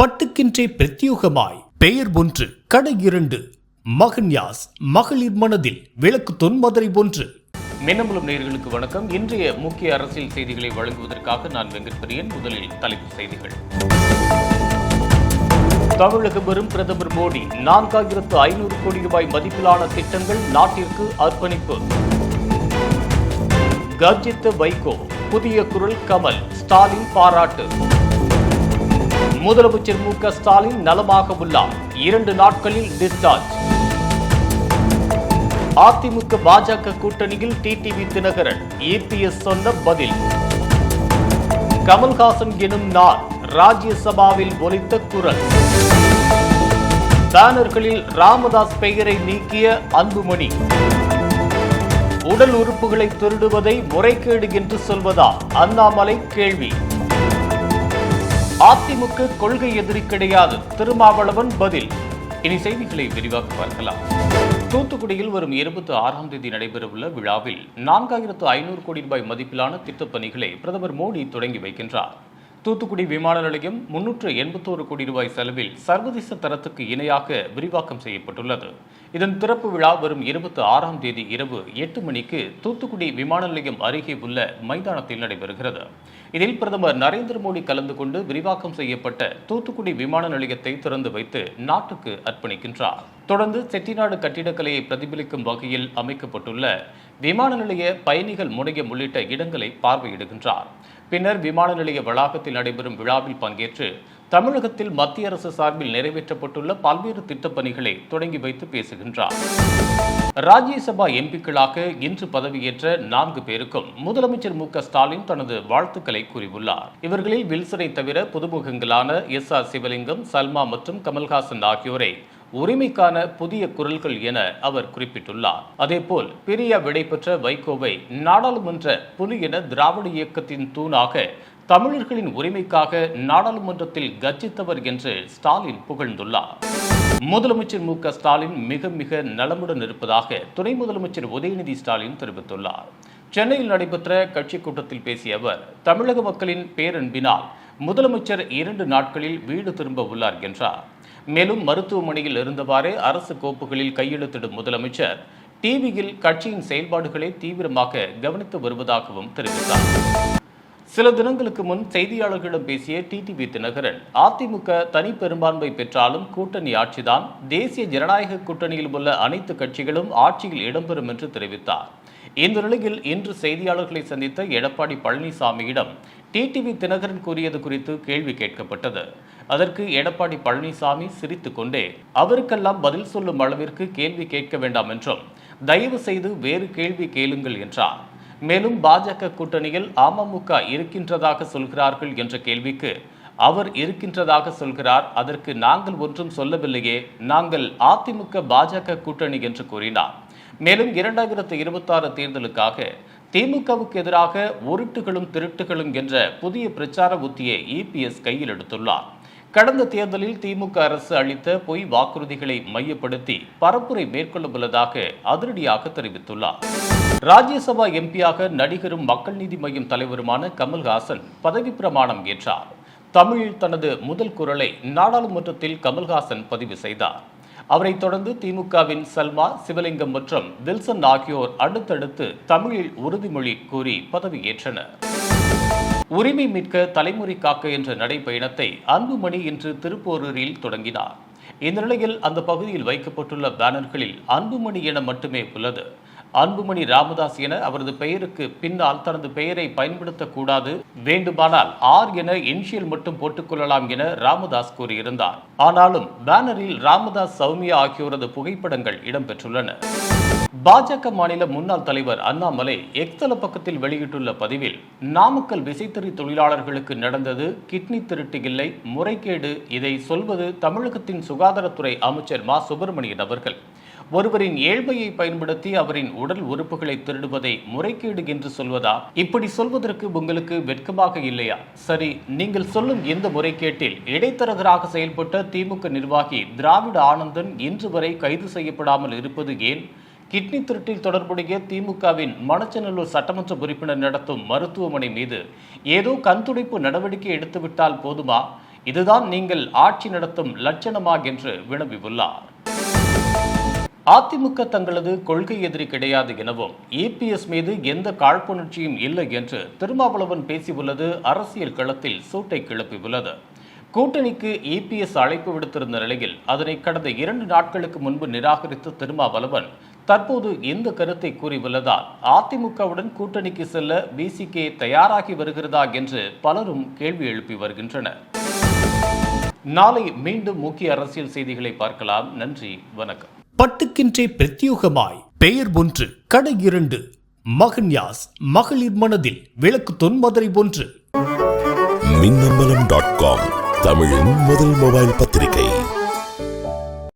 பட்டுக்கின்றே பிரத்யோகமாய். பெயர் ஒன்று கடை இரண்டு மகன்யாஸ் மகளிர் மனதில் விளக்கு தொன்மதுரை போன்று மின்னம்பலம் நேர்களுக்கு வணக்கம். இன்றைய முக்கிய அரசியல் செய்திகளை வழங்குவதற்காக நான் வெங்கட்பிரியன். முதலில் தலைப்புச் செய்திகள். தமிழகம் வரும் பிரதமர் மோடி நான்காயிரத்து ஐநூறு கோடி ரூபாய் மதிப்பிலான திட்டங்கள் நாட்டிற்கு அர்ப்பணிப்பு. கர்ஜித்த வைகோ புதிய குரல் கமல் ஸ்டாலின் பாராட்டு. முதலமைச்சர் மு க ஸ்டாலின் நலமாக உள்ளார். இரண்டு நாட்களில் டிஸ்சார்ஜ் அதிமுக பாஜக கூட்டணியில் டிடிவி தினகரன் இபிஎஸ் சொன்ன பதில். கமல்ஹாசன் எனும் நார் ராஜ்யசபாவில் ஒலித்த குரல். பேனர்களில் ராமதாஸ் பெயரை நீக்கிய அன்புமணி. உடல் உறுப்புகளை திருடுவதை முறைகேடு என்று சொல்வதா? அண்ணாமலை கேள்வி. அதிமுக கொள்கை எதிரி கிடையாது. திருமாவளவன் பதில். இனி செய்திகளை விரிவாக பார்க்கலாம். தூத்துக்குடியில் வரும் இருபத்தி ஆறாம் தேதி நடைபெறவுள்ள விழாவில் நான்காயிரத்து ஐநூறு கோடி ரூபாய் மதிப்பிலான திட்டப் பணிகளை பிரதமர் மோடி தொடங்கி வைக்கின்றார். தூத்துக்குடி விமான நிலையம் முன்னூற்று எண்பத்தோரு கோடி ரூபாய் செலவில் சர்வதேச தரத்துக்கு இணையாக விரிவாக்கம் செய்யப்பட்டுள்ளது. இதன் திறப்பு விழா வரும் இருபத்தி ஆறாம் தேதி இரவு எட்டு மணிக்கு தூத்துக்குடி விமான நிலையம் அருகே உள்ள மைதானத்தில் நடைபெறுகிறது. இதில் பிரதமர் நரேந்திர மோடி கலந்து கொண்டு விரிவாக்கம் செய்யப்பட்ட தூத்துக்குடி விமான நிலையத்தை திறந்து வைத்து நாட்டுக்கு அர்ப்பணிக்கின்றார். தொடர்ந்து செட்டிநாடு கட்டிடக்கலையை பிரதிபலிக்கும் வகையில் அமைக்கப்பட்டுள்ள விமான நிலைய பயணிகள் முனையம் உள்ளிட்ட இடங்களை பார்வையிடுகின்றார். பின்னர் விமான நிலைய வளாகத்தில் நடைபெறும் விழாவில் பங்கேற்று தமிழகத்தில் மத்திய அரசு சார்பில் நிறைவேற்றப்பட்டுள்ள பல்வேறு திட்டப்பணிகளை தொடங்கி வைத்து பேசுகின்றார். ராஜ்யசபா எம்பிக்களாக இன்று பதவியேற்ற நான்கு பேருக்கும் முதலமைச்சர் மு ஸ்டாலின் தனது வாழ்த்துக்களை கூறியுள்ளார். இவர்களில் வில்சனை தவிர புதுமுகங்களான எஸ் ஆர் சிவலிங்கம் சல்மா மற்றும் கமல்ஹாசன் ஆகியோரை உரிமைக்கான புதிய குரல்கள் என அவர் குறிப்பிட்டுள்ளார். அதேபோல் பெரிய விடைபெற்ற வைகோவை நாடாளுமன்ற புலி என திராவிட இயக்கத்தின் தூணாக தமிழர்களின் உரிமைக்காக நாடாளுமன்றத்தில் கர்ஜித்தவர் என்று ஸ்டாலின் புகழ்ந்துள்ளார். முதலமைச்சர் மு க ஸ்டாலின் மிக மிக நலமுடன் இருப்பதாக துணை முதலமைச்சர் உதயநிதி ஸ்டாலின் தெரிவித்துள்ளார். சென்னையில் நடைபெற்ற கட்சி கூட்டத்தில் பேசிய அவர் தமிழக மக்களின் பேரன்பினால் முதலமைச்சர் இரண்டு நாட்களில் வீடு திரும்ப உள்ளார் என்றார். மேலும் மருத்துவமனையில் இருந்தவாறே அரசு கோப்புகளில் கையெழுத்திடும் முதலமைச்சர் டிவியில் கட்சியின் செயல்பாடுகளை தீவிரமாக கவனித்து வருவதாகவும் தெரிவித்தார். சில தினங்களுக்கு முன் செய்தியாளர்களிடம் பேசிய டிடிவி தினகரன் அதிமுக தனி பெரும்பான்மை பெற்றாலும் கூட்டணி ஆட்சிதான் தேசிய ஜனநாயக கூட்டணியில் உள்ள அனைத்து கட்சிகளும் ஆட்சியில் இடம்பெறும் என்று தெரிவித்தார். இந்த நிலையில் இன்று செய்தியாளர்களை சந்தித்த எடப்பாடி பழனிசாமியிடம் டிடிவி தினகரன் கூறியது குறித்து கேள்வி கேட்கப்பட்டது. அதற்கு எடப்பாடி பழனிசாமி சிரித்து கொண்டே அவருக்கெல்லாம் பதில் சொல்லும் அளவிற்கு கேள்வி கேட்க வேண்டாம் என்றும் தயவு செய்து வேறு கேள்வி கேளுங்கள் என்றார். மேலும் பாஜக கூட்டணியில் அமமுக இருக்கின்றதாக சொல்கிறார்கள் என்ற கேள்விக்கு அவர் இருக்கின்றதாக சொல்கிறார் அதற்கு நாங்கள் ஒன்றும் சொல்லவில்லையே நாங்கள் அதிமுக பாஜக கூட்டணி என்று கூறினார். மேலும் இரண்டாயிரத்து இருபத்தாறு தேர்தலுக்காக திமுகவுக்கு எதிராக உருட்டுகளும் திருட்டுகளும் என்ற புதிய பிரச்சார உத்தியை இபிஎஸ் கையில் எடுத்துள்ளார். கடந்த தேர்தலில் திமுக அரசு அளித்த பொய் வாக்குறுதிகளை மையப்படுத்தி பரப்புரை மேற்கொள்ளவுள்ளதாக அதிரடியாக தெரிவித்துள்ளார். ராஜ்யசபா எம்பியாக நடிகரும் மக்கள் நீதி மையம் தலைவருமான கமல்ஹாசன் பதவி பிரமாணம் ஏற்றார். தமிழில் தனது முதல் குரலை நாடாளுமன்றத்தில் கமல்ஹாசன் பதிவு செய்தார். அவரைத் தொடர்ந்து திமுகவின் சல்மா சிவலிங்கம் மற்றும் வில்சன் ஆகியோர் அடுத்தடுத்து தமிழில் உறுதிமொழி கூறி பதவியேற்றனர். உரிமை மீட்க தலைமுறை காக்க என்ற நடைப்பயணத்தை அன்புமணி இன்று திருப்போரூரில் தொடங்கினார். இந்த நிலையில் அந்த பகுதியில் வைக்கப்பட்டுள்ள பேனர்களில் அன்புமணி என மட்டுமே உள்ளது. அன்புமணி ராமதாஸ் என அவரது பெயருக்கு பின்னால் தனது பெயரை பயன்படுத்தக்கூடாது வேண்டுமானால் ஆர் என இனிஷியல் மட்டும் போட்டுக்கொள்ளலாம் என ராமதாஸ் கூறியிருந்தார். ஆனாலும் பேனரில் ராமதாஸ் சௌமியா ஆகியோரது புகைப்படங்கள் இடம்பெற்றுள்ளன. பாஜக மாநில முன்னாள் தலைவர் அண்ணாமலை எக்ஸல பக்கத்தில் வெளியிட்டுள்ள பதிவில் நாமக்கல் விசைத்தறி தொழிலாளர்களுக்கு நடந்தது கிட்னி திருட்டு இல்லை முறைகேடு இதை சொல்வது தமிழகத்தின் சுகாதாரத்துறை அமைச்சர் மா. சுப்பிரமணியன் அவர்கள். ஒருவரின் ஏழ்மையை பயன்படுத்தி அவரின் உடல் உறுப்புகளை திருடுவதை முறைகேடு என்று சொல்வதா? இப்படி சொல்வதற்கு உங்களுக்கு வெட்கமாக இல்லையா? சரி நீங்கள் சொல்லும் இந்த முறைகேட்டில் இடைத்தரகராக செயல்பட்ட திமுக நிர்வாகி திராவிட ஆனந்தன் இன்று வரை கைது செய்யப்படாமல் இருப்பது ஏன்? கிட்னி திருட்டில் தொடர்புடைய திமுகவின் மணச்சநல்லூர் சட்டமன்ற உறுப்பினர் நடத்தும் மருத்துவமனை மீது ஏதோ கண்துடைப்பு நடவடிக்கை எடுத்துவிட்டால் போதுமா? இதுதான் நீங்கள் ஆட்சி நடத்தும் லட்சணமா? என்று வினவியுள்ளார். அதிமுக தங்களது கொள்கை எதிரி கிடையாது எனவும் இபிஎஸ் மீது எந்த காழ்ப்புணர்ச்சியும் இல்லை என்று திருமாவளவன் பேசியுள்ளது. அரசியல் களத்தில் சூட்டை கிளப்பியுள்ளது. கூட்டணிக்கு இபிஎஸ் அழைப்பு விடுத்திருந்த நிலையில் அதனை கடந்த இரண்டு நாட்களுக்கு முன்பு நிராகரித்த திருமாவளவன் தற்போது இந்த கருத்தை கூறியுள்ளதால் அதிமுகவுடன் கூட்டணிக்கு செல்ல பிசிகே தயாராகி வருகிறதா என்று பலரும் கேள்வி எழுப்பி வருகின்றனர். நாளை மீண்டும் முக்கிய அரசியல் செய்திகளை பார்க்கலாம். நன்றி வணக்கம். பட்டுக்கின்றே பிரத்யோகமாய். பெயர் ஒன்று கடை இரண்டு மகன்யாஸ் மகளிர் மனதில் விளக்கு தொன்மதுரை ஒன்று. மின்னம்பலம் டாட் காம் தமிழின் முதல் மொபைல் பத்திரிகை.